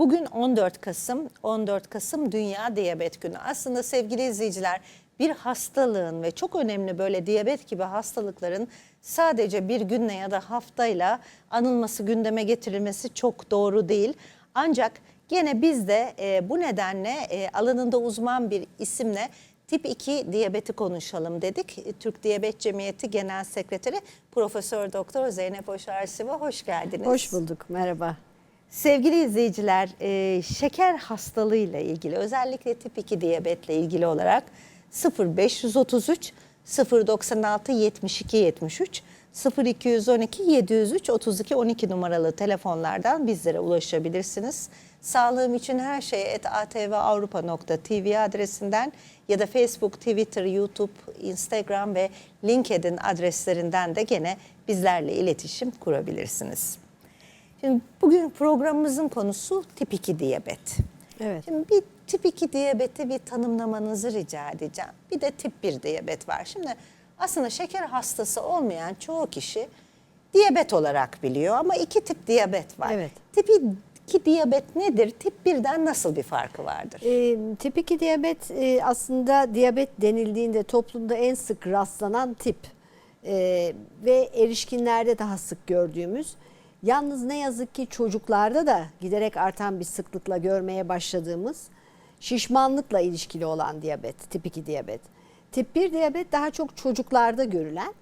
Bugün 14 Kasım, 14 Kasım Dünya Diyabet Günü. Aslında sevgili izleyiciler bir hastalığın ve çok önemli böyle diyabet gibi hastalıkların sadece bir günle ya da haftayla anılması, gündeme getirilmesi çok doğru değil. Ancak gene biz de e, bu nedenle e, alanında uzman bir isimle Tip 2 diyabeti konuşalım dedik. E, Türk Diyabet Cemiyeti Genel Sekreteri Profesör Doktor Zeynep Oşarsiva hoş geldiniz. Hoş bulduk, merhaba. Sevgili izleyiciler, e, şeker hastalığıyla ilgili özellikle tip 2 diyabetle ilgili olarak 0533 096 72 73 0212 703 32 12 numaralı telefonlardan bizlere ulaşabilirsiniz. Sağlığım için her şey et adresinden ya da Facebook, Twitter, YouTube, Instagram ve LinkedIn adreslerinden de gene bizlerle iletişim kurabilirsiniz. Şimdi bugün programımızın konusu tip 2 diyabet. Evet. Şimdi bir tip 2 diyabeti bir tanımlamanızı rica edeceğim. Bir de tip 1 diyabet var. Şimdi aslında şeker hastası olmayan çoğu kişi diyabet olarak biliyor ama iki tip diyabet var. Evet. Tip 2 diyabet nedir? Tip 1'den nasıl bir farkı vardır? E, tip 2 diyabet e, aslında diyabet denildiğinde toplumda en sık rastlanan tip E, ve erişkinlerde daha sık gördüğümüz. Yalnız ne yazık ki çocuklarda da giderek artan bir sıklıkla görmeye başladığımız şişmanlıkla ilişkili olan diyabet, tip 2 diyabet. Tip 1 diyabet daha çok çocuklarda görülen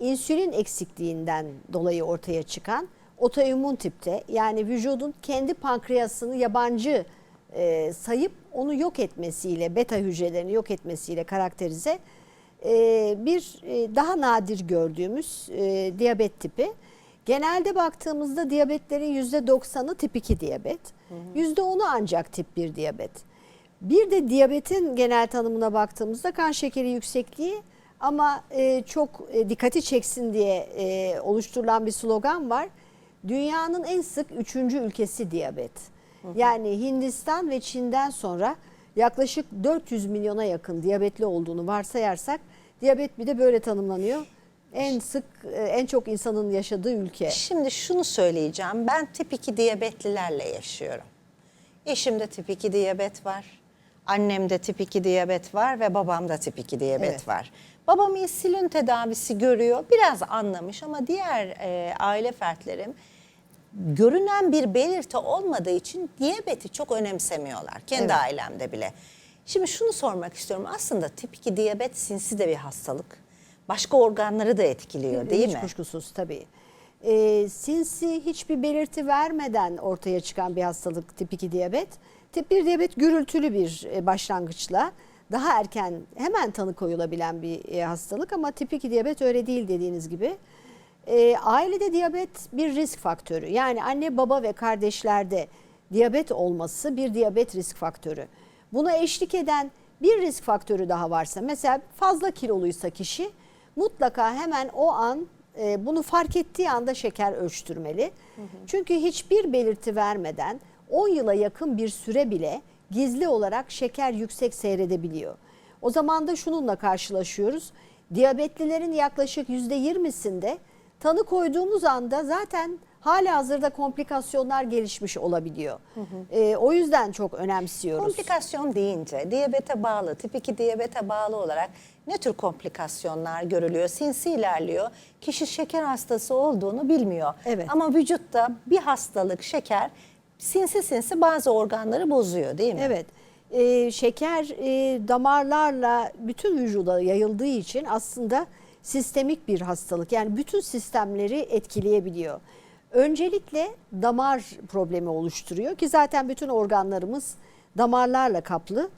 insülin eksikliğinden dolayı ortaya çıkan otoimmün tipte yani vücudun kendi pankreasını yabancı e, sayıp onu yok etmesiyle beta hücrelerini yok etmesiyle karakterize e, bir e, daha nadir gördüğümüz e, diyabet tipi. Genelde baktığımızda diyabetlerin %90'ı tip 2 diyabet, %10'u ancak tip 1 diyabet. Bir de diyabetin genel tanımına baktığımızda kan şekeri yüksekliği ama e, çok e, dikkati çeksin diye e, oluşturulan bir slogan var. Dünyanın en sık üçüncü ülkesi diyabet. Yani Hindistan ve Çin'den sonra yaklaşık 400 milyona yakın diyabetli olduğunu varsayarsak diyabet bir de böyle tanımlanıyor. En sık e, en çok insanın yaşadığı ülke. Şimdi şunu söyleyeceğim. Ben tip 2 diyabetlilerle yaşıyorum. Eşimde tip 2 diyabet var. Annemde tip 2 diyabet var ve babamda tip 2 diyabet Evet. var. Babam insülin tedavisi görüyor. Biraz anlamış ama diğer e, aile fertlerim görünen bir belirti olmadığı için diyabeti çok önemsemiyorlar. Kendi Evet. ailemde bile. Şimdi şunu sormak istiyorum. Aslında tip 2 diyabet sinsi de bir hastalık. Başka organları da etkiliyor değil Hiç mi? kuşkusuz tabii. Ee, sinsi hiçbir belirti vermeden ortaya çıkan bir hastalık tip 2 diyabet. Tip 1 diyabet gürültülü bir e, başlangıçla daha erken hemen tanı koyulabilen bir e, hastalık ama tip 2 diyabet öyle değil dediğiniz gibi. E, ailede diyabet bir risk faktörü. Yani anne baba ve kardeşlerde diyabet olması bir diyabet risk faktörü. Buna eşlik eden bir risk faktörü daha varsa mesela fazla kiloluysa kişi mutlaka hemen o an e, bunu fark ettiği anda şeker ölçtürmeli. Çünkü hiçbir belirti vermeden 10 yıla yakın bir süre bile gizli olarak şeker yüksek seyredebiliyor. O zaman da şununla karşılaşıyoruz. Diyabetlilerin yaklaşık %20'sinde tanı koyduğumuz anda zaten hala hazırda komplikasyonlar gelişmiş olabiliyor. E, o yüzden çok önemsiyoruz. Komplikasyon deyince diyabete bağlı, tip 2 diyabete bağlı olarak ne tür komplikasyonlar görülüyor? Sinsi ilerliyor. Kişi şeker hastası olduğunu bilmiyor. Evet. Ama vücutta bir hastalık, şeker sinsi sinsi bazı organları bozuyor değil mi? Evet. Ee, şeker e, damarlarla bütün vücuda yayıldığı için aslında sistemik bir hastalık. Yani bütün sistemleri etkileyebiliyor. Öncelikle damar problemi oluşturuyor ki zaten bütün organlarımız damarlarla kaplı.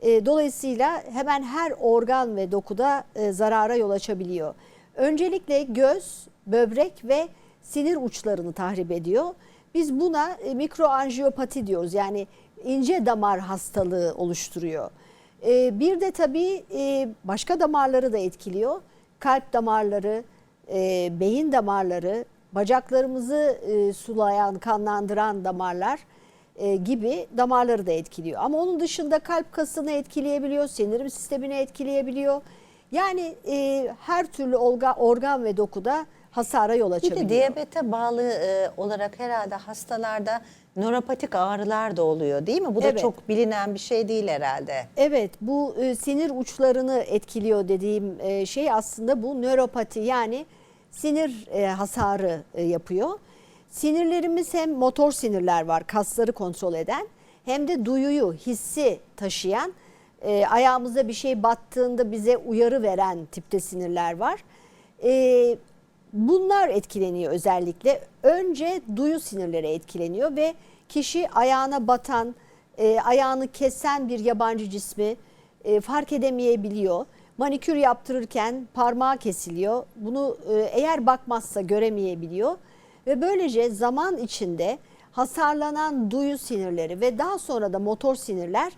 E, dolayısıyla hemen her organ ve dokuda e, zarara yol açabiliyor. Öncelikle göz, böbrek ve sinir uçlarını tahrip ediyor. Biz buna e, mikroanjiyopati diyoruz. Yani ince damar hastalığı oluşturuyor. E, bir de tabii başka damarları da etkiliyor. Kalp damarları, beyin damarları, bacaklarımızı e, sulayan, kanlandıran damarlar e, gibi damarları da etkiliyor. Ama onun dışında kalp kasını etkileyebiliyor, sindirim sistemini etkileyebiliyor. Yani e, her türlü olga, organ ve dokuda hasara yol Bir açabiliyor. de diyabete bağlı e, olarak herhalde hastalarda nöropatik ağrılar da oluyor değil mi? Bu da Evet. çok bilinen bir şey değil herhalde. Evet bu e, sinir uçlarını etkiliyor dediğim e, şey aslında bu nöropati yani sinir e, hasarı e, yapıyor. Sinirlerimiz hem motor sinirler var kasları kontrol eden hem de duyuyu hissi taşıyan e, ayağımıza bir şey battığında bize uyarı veren tipte sinirler var. E, bunlar etkileniyor özellikle. Önce duyu sinirleri etkileniyor ve kişi ayağına batan, ayağını kesen bir yabancı cismi fark edemeyebiliyor. Manikür yaptırırken parmağı kesiliyor. Bunu e, eğer bakmazsa göremeyebiliyor. Ve böylece zaman içinde hasarlanan duyu sinirleri ve daha sonra da motor sinirler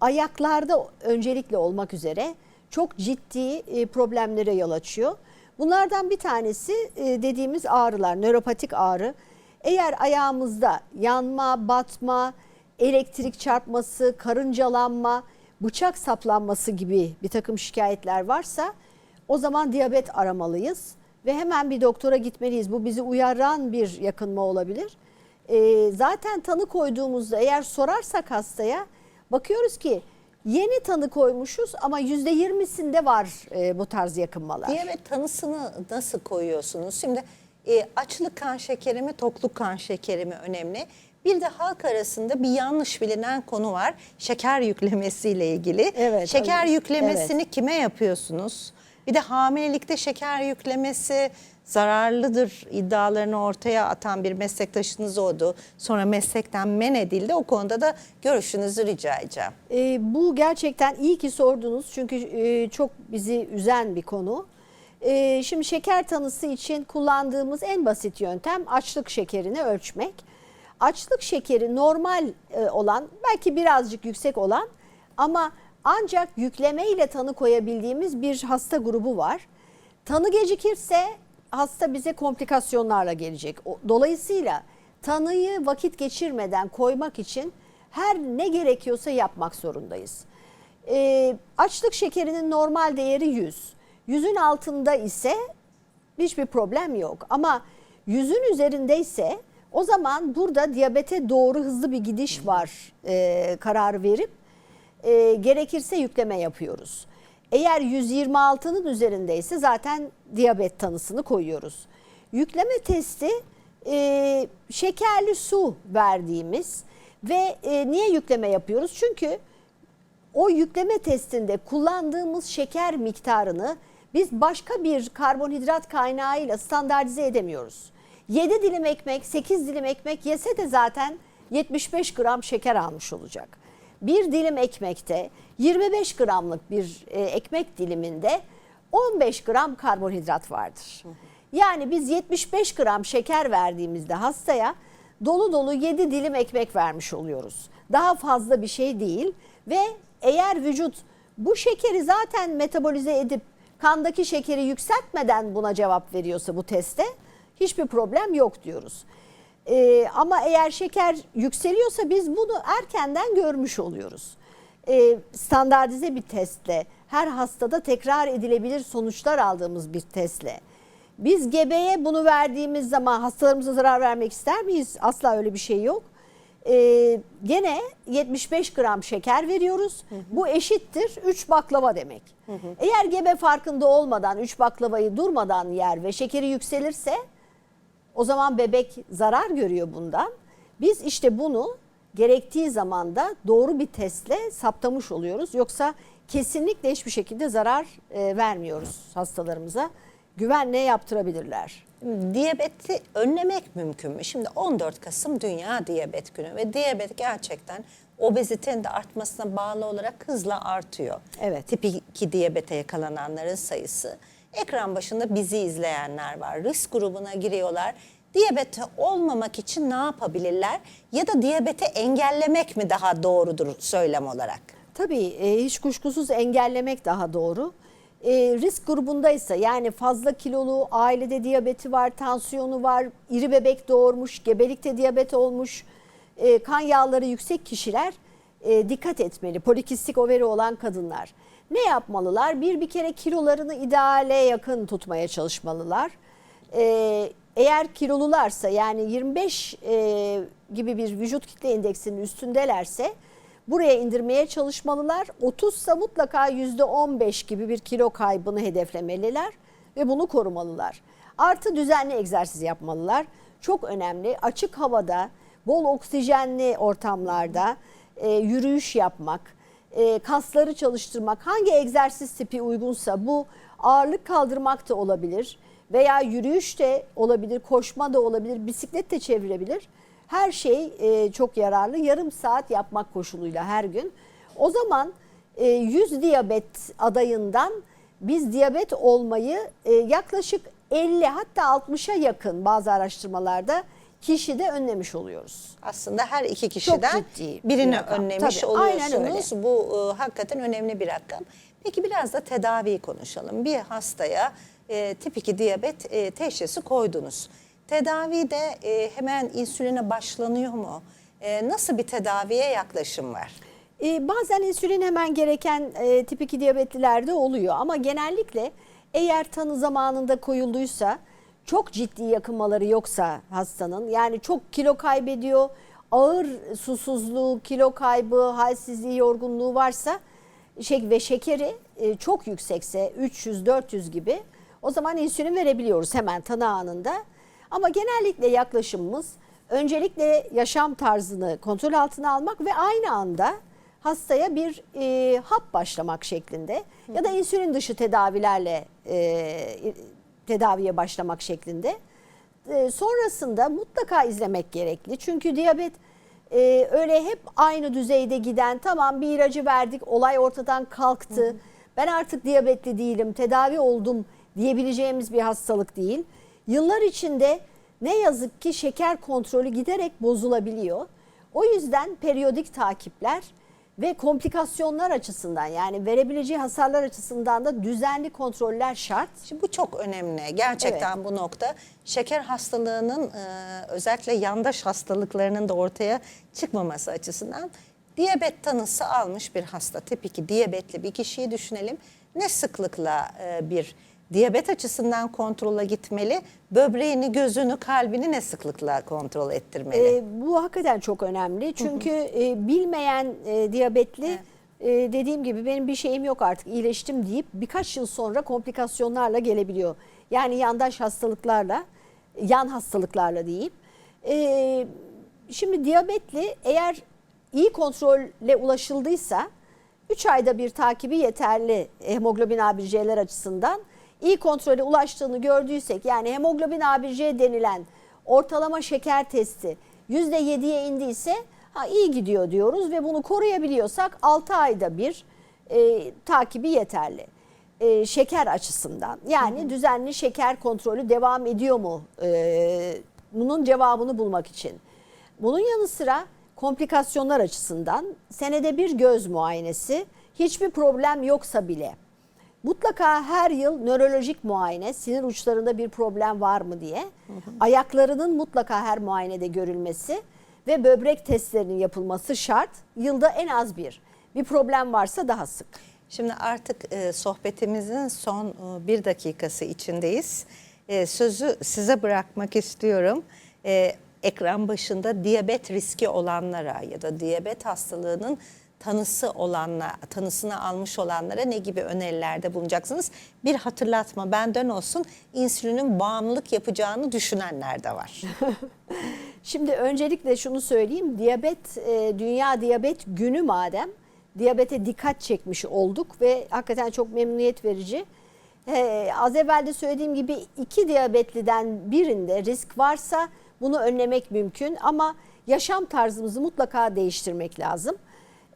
ayaklarda öncelikle olmak üzere çok ciddi e, problemlere yol açıyor. Bunlardan bir tanesi e, dediğimiz ağrılar, nöropatik ağrı. Eğer ayağımızda yanma, batma, elektrik çarpması, karıncalanma, bıçak saplanması gibi bir takım şikayetler varsa o zaman diyabet aramalıyız ve hemen bir doktora gitmeliyiz. Bu bizi uyaran bir yakınma olabilir. E, zaten tanı koyduğumuzda eğer sorarsak hastaya bakıyoruz ki yeni tanı koymuşuz ama %20'sinde var e, bu tarz yakınmalar. Diyabet tanısını nasıl koyuyorsunuz? Şimdi e, açlık kan şekeri mi, tokluk kan şekeri mi önemli? Bir de halk arasında bir yanlış bilinen konu var. Şeker yüklemesiyle ilgili. Evet, şeker evet. yüklemesini kime yapıyorsunuz? Bir de hamilelikte şeker yüklemesi zararlıdır iddialarını ortaya atan bir meslektaşınız oldu. Sonra meslekten men edildi. O konuda da görüşünüzü rica edeceğim. E, bu gerçekten iyi ki sordunuz çünkü e, çok bizi üzen bir konu. E, şimdi şeker tanısı için kullandığımız en basit yöntem açlık şekerini ölçmek. Açlık şekeri normal e, olan belki birazcık yüksek olan ama ancak yükleme ile tanı koyabildiğimiz bir hasta grubu var. Tanı gecikirse hasta bize komplikasyonlarla gelecek. Dolayısıyla tanıyı vakit geçirmeden koymak için her ne gerekiyorsa yapmak zorundayız. Ee, açlık şekerinin normal değeri 100. 100'ün altında ise hiçbir problem yok. Ama 100'ün üzerindeyse o zaman burada diyabete doğru hızlı bir gidiş var e, kararı verip e, gerekirse yükleme yapıyoruz. Eğer 126'nın üzerindeyse zaten diyabet tanısını koyuyoruz. Yükleme testi e, şekerli su verdiğimiz ve e, niye yükleme yapıyoruz? Çünkü o yükleme testinde kullandığımız şeker miktarını biz başka bir karbonhidrat kaynağıyla standartize edemiyoruz. 7 dilim ekmek, 8 dilim ekmek yese de zaten 75 gram şeker almış olacak. Bir dilim ekmekte 25 gramlık bir e, ekmek diliminde 15 gram karbonhidrat vardır. Yani biz 75 gram şeker verdiğimizde hastaya dolu dolu 7 dilim ekmek vermiş oluyoruz. Daha fazla bir şey değil ve eğer vücut bu şekeri zaten metabolize edip kandaki şekeri yükseltmeden buna cevap veriyorsa bu teste hiçbir problem yok diyoruz. Ee, ama eğer şeker yükseliyorsa biz bunu erkenden görmüş oluyoruz. Ee, standartize bir testle her hastada tekrar edilebilir sonuçlar aldığımız bir testle. Biz gebeye bunu verdiğimiz zaman hastalarımıza zarar vermek ister miyiz? Asla öyle bir şey yok. Ee, gene 75 gram şeker veriyoruz. Bu eşittir 3 baklava demek. Eğer gebe farkında olmadan 3 baklavayı durmadan yer ve şekeri yükselirse o zaman bebek zarar görüyor bundan. Biz işte bunu gerektiği zamanda doğru bir testle saptamış oluyoruz. Yoksa kesinlikle hiçbir şekilde zarar e, vermiyoruz hastalarımıza. Güvenle yaptırabilirler. Diyabeti önlemek mümkün mü? Şimdi 14 Kasım Dünya Diyabet Günü ve diyabet gerçekten obezitenin de artmasına bağlı olarak hızla artıyor. Evet. Tip 2 diyabete yakalananların sayısı. Ekran başında bizi izleyenler var. Risk grubuna giriyorlar. Diyabete olmamak için ne yapabilirler? Ya da diyabeti engellemek mi daha doğrudur söylem olarak? Tabii e, hiç kuşkusuz engellemek daha doğru. E, risk grubundaysa yani fazla kilolu, ailede diyabeti var, tansiyonu var, iri bebek doğurmuş, gebelikte diyabet olmuş, e, kan yağları yüksek kişiler e, dikkat etmeli. Polikistik overi olan kadınlar. Ne yapmalılar? Bir bir kere kilolarını ideale yakın tutmaya çalışmalılar. Ee, eğer kilolularsa yani 25 e, gibi bir vücut kitle indeksinin üstündelerse buraya indirmeye çalışmalılar. 30 ise mutlaka %15 gibi bir kilo kaybını hedeflemeliler ve bunu korumalılar. Artı düzenli egzersiz yapmalılar. Çok önemli. Açık havada, bol oksijenli ortamlarda e, yürüyüş yapmak, e, kasları çalıştırmak, hangi egzersiz tipi uygunsa bu ağırlık kaldırmak da olabilir veya yürüyüş de olabilir, koşma da olabilir, bisiklet de çevirebilir. Her şey e, çok yararlı. Yarım saat yapmak koşuluyla her gün. O zaman e, 100 diyabet adayından biz diyabet olmayı e, yaklaşık 50 hatta 60'a yakın bazı araştırmalarda kişide önlemiş oluyoruz. Aslında her iki kişiden birini bir önlemiş Tabii, oluyorsunuz. Bu e, hakikaten önemli bir rakam. Peki biraz da tedaviyi konuşalım. Bir hastaya e, tip 2 diyabet e, teşhisi koydunuz. Tedavide e, hemen insüline başlanıyor mu? E, nasıl bir tedaviye yaklaşım var? Ee, bazen insülin hemen gereken e, tip 2 diyabetlilerde oluyor ama genellikle eğer tanı zamanında koyulduysa çok ciddi yakınmaları yoksa hastanın yani çok kilo kaybediyor, ağır susuzluğu, kilo kaybı, halsizliği, yorgunluğu varsa şey ve şekeri e, çok yüksekse 300-400 gibi o zaman insülin verebiliyoruz hemen tanı anında. Ama genellikle yaklaşımımız öncelikle yaşam tarzını kontrol altına almak ve aynı anda hastaya bir e, hap başlamak şeklinde ya da insülin dışı tedavilerle e, tedaviye başlamak şeklinde. E, sonrasında mutlaka izlemek gerekli. Çünkü diyabet e, öyle hep aynı düzeyde giden tamam bir ilacı verdik olay ortadan kalktı. Ben artık diyabetli değilim tedavi oldum diyebileceğimiz bir hastalık değil. Yıllar içinde ne yazık ki şeker kontrolü giderek bozulabiliyor. O yüzden periyodik takipler ve komplikasyonlar açısından yani verebileceği hasarlar açısından da düzenli kontroller şart. Şimdi bu çok önemli. Gerçekten bu nokta şeker hastalığının e, özellikle yandaş hastalıklarının da ortaya çıkmaması açısından diyabet tanısı almış bir hasta tip 2 diyabetli bir kişiyi düşünelim. Ne sıklıkla e, bir diyabet açısından kontrola gitmeli? Böbreğini, gözünü, kalbini ne sıklıkla kontrol ettirmeli? Ee, bu hakikaten çok önemli çünkü e, bilmeyen e, diyabetli e, dediğim gibi benim bir şeyim yok artık iyileştim deyip birkaç yıl sonra komplikasyonlarla gelebiliyor. Yani yandaş hastalıklarla, yan hastalıklarla diyeyim. Ee, şimdi diyabetli eğer iyi kontrolle ulaşıldıysa 3 ayda bir takibi yeterli hemoglobin A1C'ler açısından. İyi kontrole ulaştığını gördüysek yani hemoglobin A1C denilen ortalama şeker testi %7'ye indiyse ha, iyi gidiyor diyoruz ve bunu koruyabiliyorsak 6 ayda bir e, takibi yeterli. E, şeker açısından yani düzenli şeker kontrolü devam ediyor mu? E, bunun cevabını bulmak için. Bunun yanı sıra komplikasyonlar açısından senede bir göz muayenesi hiçbir problem yoksa bile mutlaka her yıl nörolojik muayene sinir uçlarında bir problem var mı diye ayaklarının mutlaka her muayenede görülmesi ve böbrek testlerinin yapılması şart. Yılda en az bir. Bir problem varsa daha sık. Şimdi artık e, sohbetimizin son e, bir dakikası içindeyiz. E, sözü size bırakmak istiyorum. E, ekran başında diyabet riski olanlara ya da diyabet hastalığının tanısı olanla, tanısını almış olanlara ne gibi önerilerde bulunacaksınız? Bir hatırlatma benden olsun insülinin bağımlılık yapacağını düşünenler de var. Şimdi öncelikle şunu söyleyeyim. Diyabet, e, Dünya Diyabet Günü madem diyabete dikkat çekmiş olduk ve hakikaten çok memnuniyet verici. E, az evvel de söylediğim gibi iki diyabetliden birinde risk varsa bunu önlemek mümkün ama yaşam tarzımızı mutlaka değiştirmek lazım.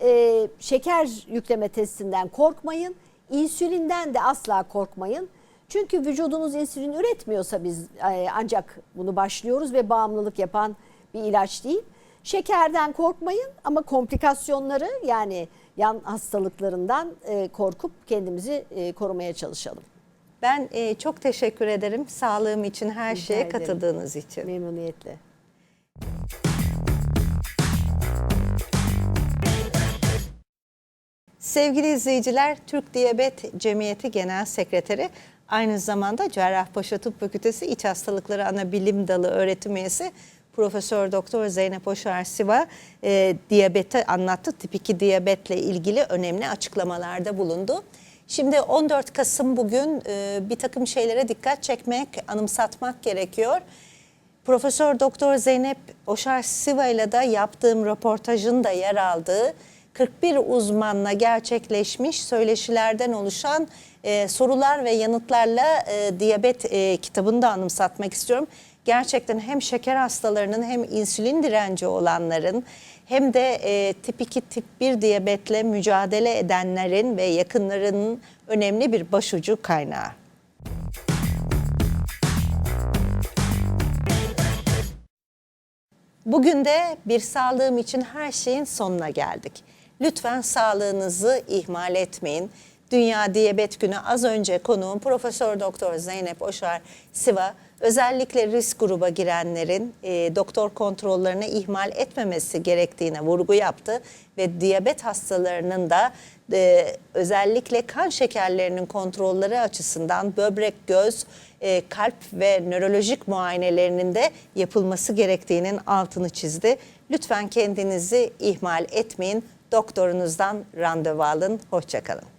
E, şeker yükleme testinden korkmayın. İnsülinden de asla korkmayın. Çünkü vücudunuz insülin üretmiyorsa biz e, ancak bunu başlıyoruz ve bağımlılık yapan bir ilaç değil. Şekerden korkmayın ama komplikasyonları yani yan hastalıklarından e, korkup kendimizi e, korumaya çalışalım. Ben e, çok teşekkür ederim sağlığım için her Rica şeye ederim. katıldığınız için. Memnuniyetle. Sevgili izleyiciler, Türk Diyabet Cemiyeti Genel Sekreteri Aynı zamanda Cerrahpaşa Tıp Fakültesi İç Hastalıkları Ana Bilim Dalı öğretim üyesi Profesör Doktor Zeynep Oşar Siva e, diyabeti anlattı. Tip 2 diyabetle ilgili önemli açıklamalarda bulundu. Şimdi 14 Kasım bugün e, bir takım şeylere dikkat çekmek, anımsatmak gerekiyor. Profesör Doktor Zeynep Oşar Siva ile de yaptığım röportajın da yer aldığı 41 uzmanla gerçekleşmiş söyleşilerden oluşan e, sorular ve yanıtlarla e, diyabet e, kitabını da anımsatmak istiyorum. Gerçekten hem şeker hastalarının hem insülin direnci olanların hem de e, tip 2 tip 1 diyabetle mücadele edenlerin ve yakınlarının önemli bir başucu kaynağı. Bugün de bir sağlığım için her şeyin sonuna geldik. Lütfen sağlığınızı ihmal etmeyin. Dünya Diyabet Günü az önce konuğum Profesör Doktor Zeynep Oşar Siva özellikle risk gruba girenlerin e, doktor kontrollerini ihmal etmemesi gerektiğine vurgu yaptı ve diyabet hastalarının da e, özellikle kan şekerlerinin kontrolleri açısından böbrek, göz, e, kalp ve nörolojik muayenelerinin de yapılması gerektiğinin altını çizdi. Lütfen kendinizi ihmal etmeyin. Doktorunuzdan randevu alın. Hoşçakalın.